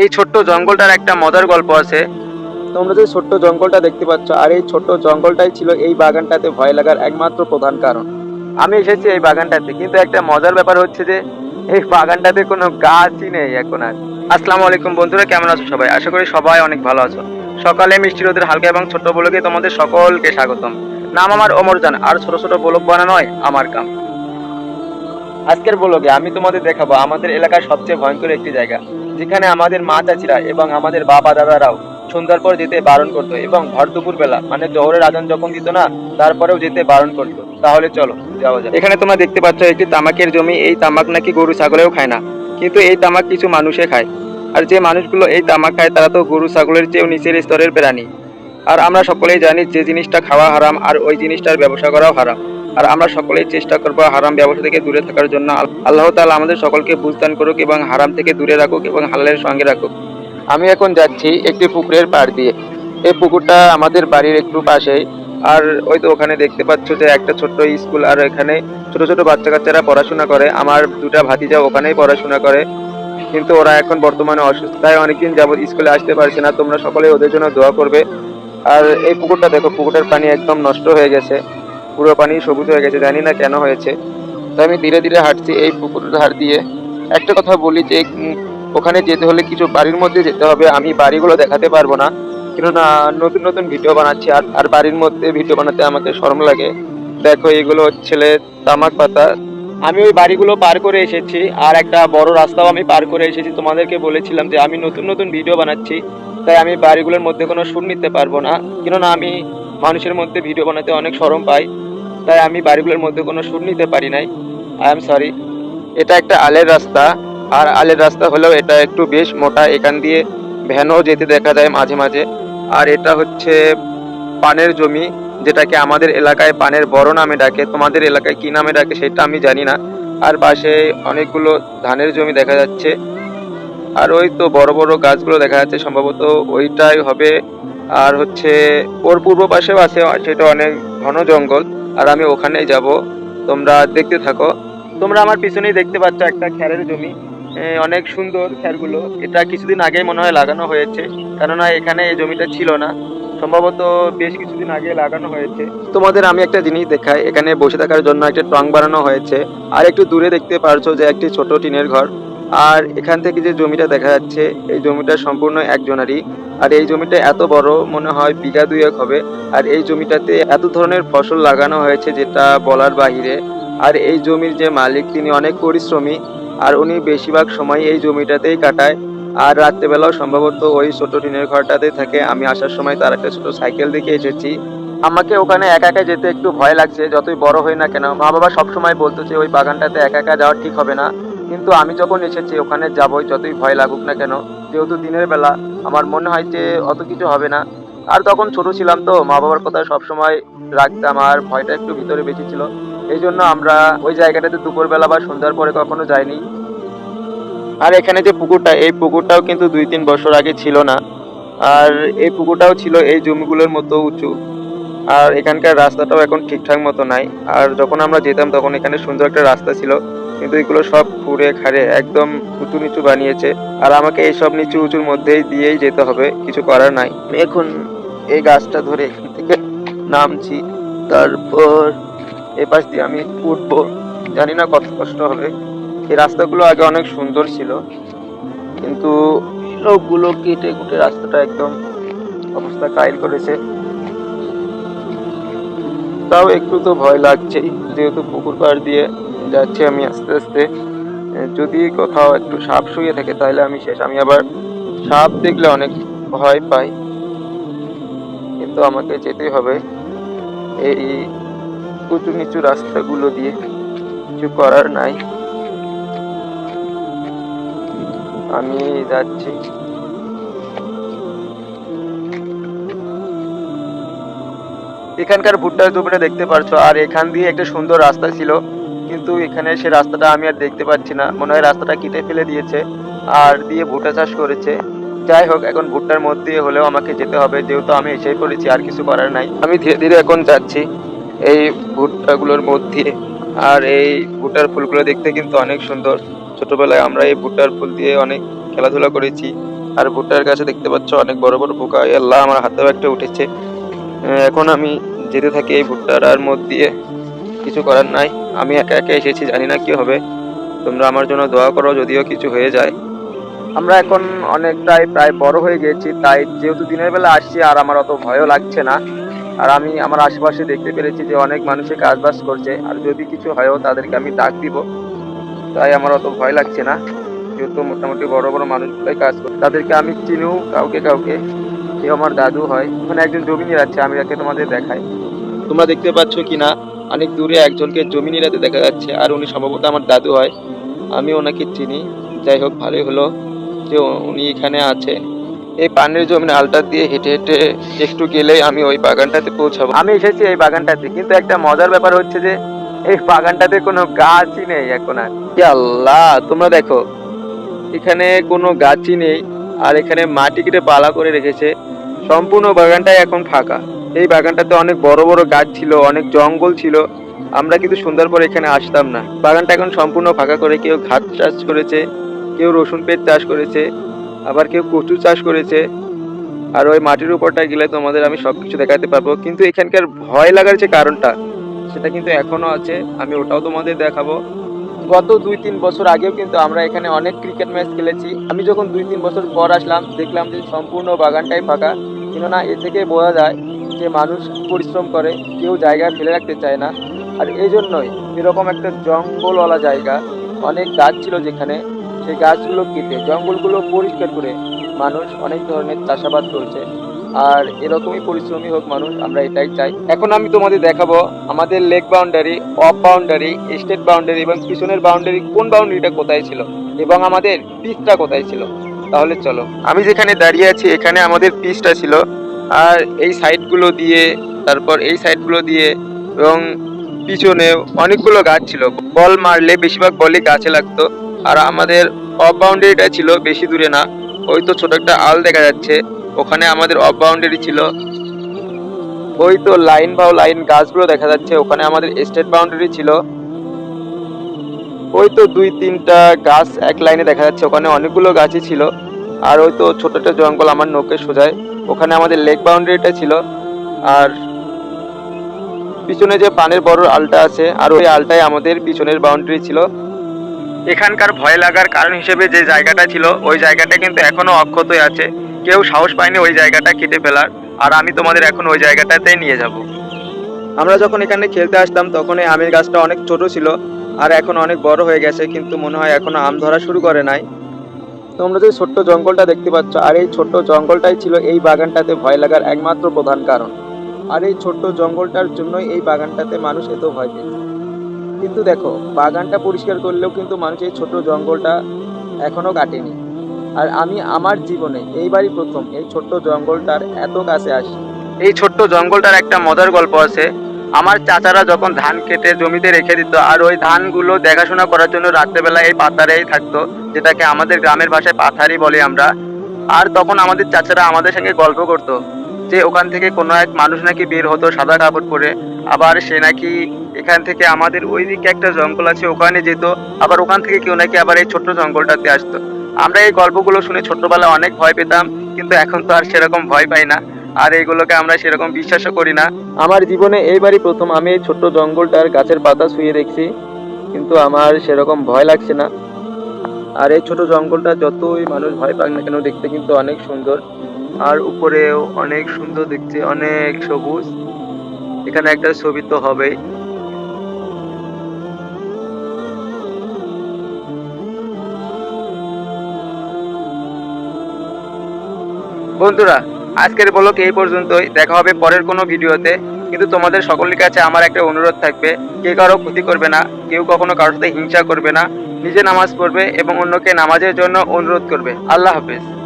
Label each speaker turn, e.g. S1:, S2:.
S1: এই ছোট্ট জঙ্গলটার একটা মজার গল্প আছে। তোমরা যে ছোট্ট জঙ্গলটা দেখতে পাচ্ছ আর এই ছোট্ট জঙ্গলটাই ছিল এই বাগানটাতে ভয় লাগার একমাত্র প্রধান কারণ। আমি এসেছি এই বাগানটাতে কিন্তু একটা মজার ব্যাপার হচ্ছে যে এই বাগানটাতে কোনো গাছই নেই এখন আর। আসসালামু আলাইকুম বন্ধুরা কেমন আছো সবাই? আশা করি সবাই অনেক ভালো আছো। সকালে মিষ্টি রোদের হালকা এবং ছোট্ট বলকে তোমাদের সকলকে স্বাগতম। নাম আমার অমরজান আর ছোট ছোট বলক বানানো নয় আমার কাম। আজকের ব্লগে আমি তোমাদের দেখাবো আমাদের এলাকার সবচেয়ে ভয়ঙ্কর একটি জায়গা, যেখানে আমাদের মা চাচিরা এবং আমাদের বাবা দাদারাও সন্ধ্যার পর যেতে বারণ করতো এবং ভর দুপুর বেলা মানে জহরের আজান যখন দিত না, তারপরেও যেতে বারণ করতো। তাহলে চলো, যাওয়া যাক। এখানে তোমরা দেখতে পাচ্ছ একটি তামাকের জমি, এই তামাক নাকি গরু ছাগলেও খায় না, কিন্তু এই তামাক কিছু মানুষে খায়। আর যে মানুষগুলো এই তামাক খায়, তারা তো গরু ছাগলের চেয়েও নিচের স্তরের প্রাণী। আর আমরা সকলেই জানি যে জিনিসটা খাওয়া হারাম, আর ওই জিনিসটার ব্যবসা করাও হারাম। আর আমরা সকলেই চেষ্টা করব হারাম ব্যবসা থেকে দূরে থাকার জন্য। আল্লাহ তালা আমাদের সকলকে বুঝদান করুক এবং হারাম থেকে দূরে রাখুক এবং হালালের সঙ্গে রাখুক। আমি এখন যাচ্ছি একটি পুকুরের পাড় দিয়ে। এই পুকুরটা আমাদের বাড়ির একটু পাশেই। আর ওই তো ওখানে দেখতে পাচ্ছ যে একটা ছোট্ট স্কুল, আর এখানে ছোট ছোট বাচ্চা কাচ্চারা পড়াশোনা করে। আমার দুটা ভাতিজা ওখানেই পড়াশোনা করে। কিন্তু ওরা এখন বর্তমানে অসুস্থ। তাই অনেকদিন যাবত স্কুলে আসতে পারছে না। তোমরা সকলে ওদের জন্য দোয়া করবে। আর এই পুকুরটা দেখো, পুকুরটার পানি একদম নষ্ট হয়ে গেছে। পুরো পানি সবুজ হয়ে গেছে, জানি না কেন হয়েছে। তাই আমি ধীরে ধীরে হাঁটছি এই পুকুরের ধার দিয়ে। একটা কথা বলি যে ওখানে যেতে হলে কিছু বাড়ির মধ্যে যেতে হবে। আমি বাড়িগুলো দেখাতে পারব না। কেননা, নতুন নতুন ভিডিও বানাচ্ছি, আর আর বাড়ির মধ্যে ভিডিও বানাতে আমাকে শরম লাগে। দেখো, এগুলো হচ্ছে তামাক পাতা। আমি ওই বাড়িগুলো পার করে এসেছি, আর একটা বড় রাস্তাও আমি পার করে এসেছি। তোমাদেরকে বলেছিলাম যে, আমি নতুন নতুন ভিডিও বানাচ্ছি, তাই আমি বাড়িগুলোর মধ্যে কোনো সুর নিতে পারব না। কেননা, আমি মানুষের মধ্যে ভিডিও বানাতে অনেক শরম পাই। তাই আমি বাড়িগুলোর মধ্যে কোনো সুর নিতে পারি নাই। আই এম সরি এটা একটা আলের রাস্তা, আর আলের রাস্তা হলেও এটা একটু বেশ মোটা, এখান দিয়ে ভ্যানও যেতে দেখা যায় মাঝে মাঝে। আর এটা হচ্ছে পানের জমি, যেটাকে আমাদের এলাকায় পানের বড় নামে ডাকে। তোমাদের এলাকায় কি নামে ডাকে সেটা আমি জানি না। আর পাশে অনেকগুলো ধানের জমি দেখা যাচ্ছে। আর ওই তো বড় বড় গাছগুলো দেখা যাচ্ছে সম্ভবত ওইটাই হবে। আর হচ্ছে ওর পূর্ব পাশেও আছে, সেটা অনেক ঘন জঙ্গল। আর আমি ওখানেই যাব। তোমরা দেখতে থাকো। তোমরা আমার পিছনেই দেখতে পাচ্ছ একটা খ্যারের জমি। অনেক সুন্দর খ্যারগুলো এটা কিছুদিন আগেই মনে হয় লাগানো হয়েছে। কেননা এখানে এই জমিটা ছিল না। সম্ভবত বেশ কিছুদিন আগে লাগানো হয়েছে। তোমাদের আমি একটা জিনিস দেখাই। এখানে বসে থাকার জন্য একটা ট্রং বানানো হয়েছে। আর একটু দূরে দেখতে পারছ যে একটি ছোট টিনের ঘর। আর এখান থেকে যে জমিটা দেখা যাচ্ছে, এই জমিটা সম্পূর্ণ একজনারই। আর এই জমিটা এত বড়, মনে হয় বিঘা দুয়েক হবে। আর এই জমিটাতে এত ধরনের ফসল লাগানো হয়েছে যেটা বলার বাহিরে। আর এই জমির যে মালিক, তিনি অনেক পরিশ্রমী। আর উনি বেশিরভাগ সময় এই জমিটাতেই কাটায়। আর রাত্রেবেলাও সম্ভবত ওই ছোট টিনের ঘরটাতেই থাকে। আমি আসার সময় তার একটা ছোট সাইকেল দেখে এসেছি। আমাকে ওখানে একা একা যেতে একটু ভয় লাগছে। যতই বড় হই না কেন মা বাবা সবসময় বলতো যে, ওই বাগানটাতে একা একা যাওয়া ঠিক হবে না। কিন্তু আমি যখন এসেছি, ওখানে যাবই, যতই ভয় লাগুক না কেন, যেহেতু দিনের বেলা, আমার মনে হয় যে অত কিছু হবে না। আর তখন ছোট ছিলাম তো মা বাবার কথা সবসময় রাখতাম, আর ভয়টা একটু ভিতরে বেশি ছিল। এই জন্য আমরা ওই জায়গাটাতে দুপুরবেলা বা সন্ধ্যার পরে কখনো যাইনি। আর এখানে যে পুকুরটা, এই পুকুরটাও কিন্তু দুই তিন বছর আগে ছিল না। আর এই পুকুরটাও ছিল এই জমিগুলোর মতো উঁচু। আর এখানকার রাস্তাটাও এখন ঠিকঠাক মতো নাই। আর যখন আমরা যেতাম, তখন এখানে সুন্দর একটা রাস্তা ছিল। কিন্তু এগুলো সব খুঁড়ে খাড়ে একদম উঁচু নিচু বানিয়েছে। আর আমাকে এই সব নিচু উঁচুর মধ্যেই দিয়েই যেতে হবে, কিছু করার নাই। এখন এই গাছটা ধরে এখান থেকে নামছি, তারপর এ পাশ দিয়ে আমি উঠবো। জানি না কত কষ্ট হবে। এই রাস্তাগুলো আগে অনেক সুন্দর ছিল, কিন্তু লোকগুলো কেটে কুটে রাস্তাটা একদম অবস্থা কাহিল করেছে। তাও একটু তো ভয় লাগছেই, যেহেতু পুকুর পাড় দিয়ে যাচ্ছি আমি আস্তে আস্তে। যদি কোথাও একটু সাপ শুয়ে থাকে, তাহলে আমি শেষ। আমি আবার সাপ দেখলে অনেক ভয় পাই। কিন্তু আমাকে যেতেই হবে। এই উঁচু নিচু রাস্তাগুলো দিয়ে কিছু করার নাই। আমি যাচ্ছি। এখানকার ভুট্টার দুপুরে দেখতে পারছ। আর এখান দিয়ে একটা সুন্দর রাস্তা ছিল। কিন্তু এখানে সে রাস্তাটা আমি আর দেখতে পাচ্ছি না। মনে হয় রাস্তাটা কেটে ফেলে দিয়েছে আর দিয়ে ভুট্টা চাষ করেছে। যাই হোক, এখন ভুট্টার মধ্যে হলেও আমাকে যেতে হবে। যেহেতু আমি এসেই পড়েছি, আর কিছু করার নাই। আমি ধীরে ধীরে এখন যাচ্ছি এই ভুট্টাগুলোর মধ্যে। আর এই ভুট্টার ফুলগুলো দেখতে কিন্তু অনেক সুন্দর। ছোটবেলায় আমরা এই ভুট্টার ফুল দিয়ে অনেক খেলাধুলা করেছি। আর ভুট্টার কাছে দেখতে পাচ্ছ, অনেক বড় বড় পোকা। আল্লাহ, আমার হাতেও একটা উঠেছে। এখন আমি যেতে থাকি এই ভুট্টার মধ্যে। দিয়ে কিছু করার নাই। আমি একা একা এসেছি, জানি না কি হবে। তোমরা আমার জন্য দোয়া করো, যদিও কিছু হয়ে যায়। আমরা এখন অনেকটাই প্রায় বড় হয়ে গেছি, তাই যেহেতু দিনের বেলা আসছি, আর আমার অত ভয়ও লাগছে না। আর আমি আমার আশেপাশে দেখতে পেরেছি যে অনেক মানুষে কাজ বাজ করছে, আর যদি কিছু হয়ও তাদেরকে আমি ডাক দিব। তাই আমার অত ভয় লাগছে না। যেহেতু মোটামুটি বড় বড় মানুষগুলাই কাজ করে। তাদেরকে আমি চিনিও, কাউকে কাউকে। কেউ আমার দাদু হয়। ওখানে একজন জমি নিরাচ্ছে আমি তাকে তোমাদের দেখাই। তোমরা দেখতে পাচ্ছ কি না অনেক দূরে একজনকে জমি নিরাতে দেখা যাচ্ছে আর উনি সম্ভবত আমার দাদু হয়। আমি ওনাকে চিনি। যাই হোক ভালোই হলো যে উনি এখানে আছে। এই পানের জমির আলটা দিয়ে হেঁটে হেঁটে একটু গেলেই আমি ওই বাগানটাতে পৌঁছাবো। আমি এসেছি এই বাগানটাতে কিন্তু একটা মজার ব্যাপার হচ্ছে যে এই বাগানটাতে কোনো গাছই নেই এখন আর। কি আল্লাহ তোমরা দেখো এখানে কোনো গাছই নেই আর এখানে মাটি কেটে পালা করে রেখেছে। সম্পূর্ণ বাগানটাই এখন ফাঁকা। এই বাগানটাতে অনেক বড় বড় গাছ ছিল, অনেক জঙ্গল ছিল। আমরা কিন্তু সন্ধ্যার এখানে আসতাম না। বাগানটা এখন সম্পূর্ণ ফাঁকা করে কেউ ঘাস চাষ করেছে, কেউ রসুন পেট চাষ করেছে, আবার কেউ কচু চাষ করেছে। আর ওই মাটির উপরটা গেলে তোমাদের আমি সবকিছু দেখাতে পারব। কিন্তু এখানকার ভয় লাগার যে কারণটা, সেটা কিন্তু এখনও আছে। আমি ওটাও তোমাদের দেখাবো। গত দুই তিন বছর আগেও কিন্তু আমরা এখানে অনেক ক্রিকেট ম্যাচ খেলেছি। আমি যখন দুই তিন বছর পর আসলাম, দেখলাম যে সম্পূর্ণ বাগানটাই ফাঁকা। কেননা এ থেকে বোঝা যায় যে মানুষ পরিশ্রম করে, কেউ জায়গা ফেলে রাখতে চায় না। আর এই জন্যই এরকম একটা জঙ্গলওয়ালা জায়গা, অনেক গাছ ছিল যেখানে। সেই গাছগুলো কেটে, জঙ্গলগুলো পরিষ্কার করে মানুষ অনেক ধরনের চাষাবাদ করছে। আর এরকমই পরিশ্রমী হোক মানুষ, আমরা এটাই চাই। এখন আমি তোমাদের দেখাবো আমাদের leg boundary, off boundary, straight boundary এবং পিছনের বাউন্ডারি কোন বাউন্ডারিটা কোথায় ছিল এবং আমাদের পিচটা কোথায় ছিল। তাহলে চলো। আমি যেখানে দাঁড়িয়ে আছি, এখানে আমাদের পিচটা ছিল। আর এই সাইডগুলো দিয়ে, তারপর এই সাইডগুলো দিয়ে এবং পিছনে অনেকগুলো গাছ ছিল। বল মারলে বেশিরভাগ বলই গাছে লাগতো। আর আমাদের অফ বাউন্ডারিটা ছিল বেশি দূরে না। ওই তো ছোট একটা আল দেখা যাচ্ছে। ওখানে আমাদের অফ বাউন্ডারি ছিল। ওই তো লাইন বা লাইন গাছগুলো দেখা যাচ্ছে। ওখানে আমাদের স্টেট বাউন্ডারি ছিল। ওই তো দুই তিনটা গাছ এক লাইনে দেখা যাচ্ছে। ওখানে অনেকগুলো গাছই ছিল। আর ওই তো ছোট একটা জঙ্গল আমার নৌকে সোজায়। ওখানে আমাদের লেক বাউন্ডারিটা ছিল। আর পিছনে যে পানের বড় আলটা আছে, আর ওই আলটাই আমাদের পিছনের বাউন্ডারি ছিল। এখানকার ভয় লাগার কারণ হিসেবে যে জায়গাটা ছিল, ওই জায়গাটা কিন্তু এখনও অক্ষতই আছে। কেউ সাহস পায়নি ওই জায়গাটা কেটে ফেলার, আর আমি তোমাদের এখন ওই জায়গাটাতে নিয়ে যাব। আমরা যখন এখানে খেলতে আসতাম তখন এই আমের গাছটা অনেক ছোট ছিল, আর এখন অনেক বড় হয়ে গেছে, কিন্তু মনে হয় এখনও আম ধরা শুরু করে নাই। তোমরা যে ছোট্ট জঙ্গলটা দেখতে পাচ্ছ, আর এই ছোট্ট জঙ্গলটাই ছিল এই বাগানটাতে ভয় লাগার একমাত্র প্রধান কারণ। আর এই ছোট্ট জঙ্গলটার জন্যই এই বাগানটাতে মানুষ এত ভয় পেত। কিন্তু দেখো, বাগানটা পরিষ্কার করলেও কিন্তু মানুষ এই ছোট্ট জঙ্গলটা এখনও কাটেনি। আর আমি আমার জীবনে এইবারই প্রথম এই ছোট্ট জঙ্গলটার এত কাছে আসি। এই ছোট্ট জঙ্গলটার একটা মজার গল্প আছে। আমার চাচারা যখন ধান কেটে জমিতে রেখে দিত, আর ওই ধানগুলো দেখাশোনা করার জন্য রাত্রেবেলা এই পাতারেই থাকতো, যেটাকে আমাদের গ্রামের ভাষায় পাথারি বলি আমরা। আর তখন আমাদের চাচারা আমাদের সঙ্গে গল্প করতো, যে ওখান থেকে কোনো এক মানুষ নাকি বের হতো সাদা কাপড় পরে, আবার সে নাকি এখান থেকে আমাদের ওই দিকে একটা জঙ্গল আছে, ওখানে যেত, আবার ওখান থেকে কেউ নাকি আবার এই ছোট্ট জঙ্গলটাতে আসতো। আমরা এই গল্পগুলো শুনে ছোট্টবেলায় অনেক ভয় পেতাম, কিন্তু এখন তো আর সেরকম ভয় পাই না। আর এইগুলোকে আমরা সেরকম বিশ্বাসও করি না। আমার জীবনে এইবারই প্রথম আমি এই ছোট্ট জঙ্গলটার গাছের পাতা শুয়ে দেখছি, কিন্তু আমার সেরকম ভয় লাগছে না। আর এই ছোট জঙ্গলটা যতই মানুষ ভয় পাক না কেন দেখতে কিন্তু অনেক সুন্দর। আর উপরেও অনেক সুন্দর দেখছে অনেক সবুজ। এখানে একটা ছবি তো হবেই। বন্ধুরা আজকের ব্লগ এই পর্যন্তই। দেখা হবে পরের কোনো ভিডিওতে। কিন্তু তোমাদের সকলের কাছে আমার একটা অনুরোধ থাকবে কে কারও ক্ষতি করবে না, কেউ কখনো কারোর সাথে হিংসা করবে না। নিজে নামাজ পড়বে এবং অন্যকে নামাজের জন্য অনুরোধ করবে। আল্লাহ হাফেজ।